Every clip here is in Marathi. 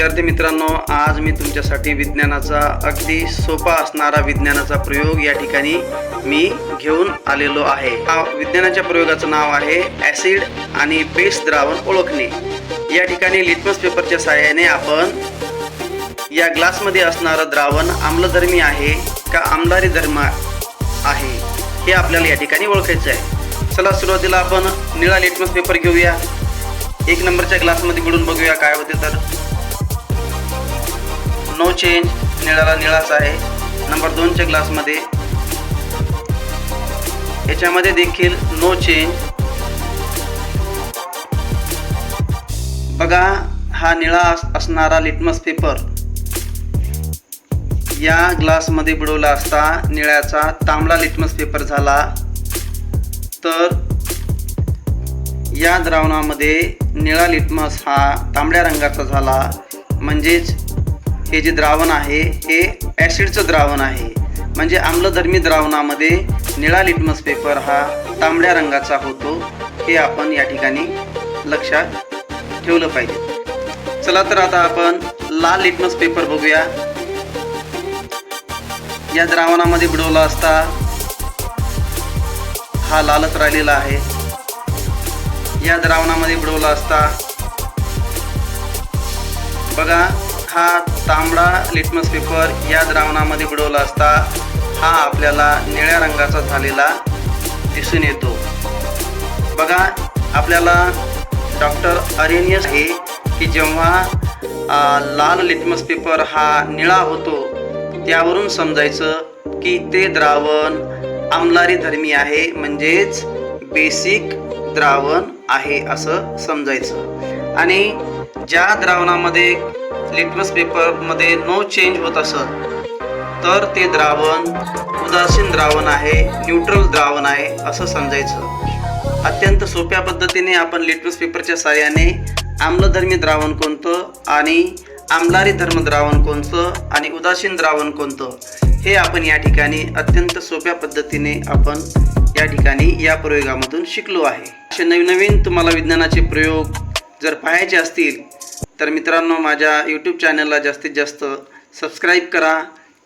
विद्यार्थी मित्रांनो आज मी तुमच्यासाठी विज्ञानाचा अगदी सोपा असणारा विज्ञानाचा प्रयोग या ठिकाणी मी घेऊन आलेलो आहे. हा विज्ञानाच्या प्रयोगाचं नाव आहे ॲसिड आणि बेस द्रावण ओळखणे. या ठिकाणी लिटमस पेपरच्या सहाय्याने आपण या ग्लासमध्ये असणारं द्रावण आम्लधर्मी आहे का आमदारी धर्म आहे हे आपल्याला या ठिकाणी ओळखायचं आहे. चला सुरुवातीला आपण निळा लिटमस पेपर घेऊया. एक नंबरच्या ग्लासमध्ये बुडून बघूया काय होते तर. नो चेंज निळाला निळाच आहे. नंबर दोनच्या ग्लासमध्ये याच्यामध्ये देखील नो चेंज बघा हा निळा अस- असणारा लिटमस पेपर या ग्लासमध्ये बुडवला असता निळ्याचा तांबडा लिटमस पेपर झाला. तर या द्रावणामध्ये निळा लिटमस हा तांबड्या रंगाचा झाला. म्हणजेच हे जे द्रावण आहे हे ॲसिडचं द्रावण आहे. म्हणजे आम्लधर्मी द्रावणामध्ये निळा लिटमस पेपर हा तांबड्या रंगाचा होतो. हे आपण या ठिकाणी लक्षात ठेवलं पाहिजे. चला तर आता आपण लाल लिटमस पेपर बघूया. या द्रावणामध्ये बुडवला असता हा लालच राहिलेला आहे. या द्रावणामध्ये बुडवला असता बघा हा तांबडा लिटमस पेपर या द्रावणामध्ये बुडवला असता हा आपल्याला निळ्या रंगाचा झालेला दिसून येतो. बघा आपल्याला डॉक्टर अरेनियस हे की जेव्हा लाल लिटमस पेपर हा निळा होतो त्यावरून समजायचं की ते द्रावण आमलारी धर्मी आहे म्हणजेच बेसिक द्रावण आहे असं समजायचं. आणि ज्या द्रावणामध्ये लिटमस पेपरमध्ये नो चेंज होत असत तर ते द्रावण उदासीन द्रावण आहे न्यूट्रल द्रावण आहे असं समजायचं. अत्यंत सोप्या पद्धतीने आपण लिटमस पेपरच्या साह्याने आम्लधर्मी द्रावण कोणतं आणि आम्लारी धर्म द्रावण कोणतं आणि उदासीन द्रावण कोणतं हे आपण या ठिकाणी अत्यंत सोप्या पद्धतीने आपण या ठिकाणी या प्रयोगामधून शिकलो आहे. असे नवीन नवीन तुम्हाला विज्ञानाचे प्रयोग जर पाहायचे असतील तर मित्रांनो माझ्या यूट्यूब चॅनलला जास्तीत जास्त सबस्क्राईब करा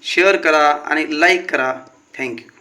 शेअर करा आणि लाईक करा. थँक्यू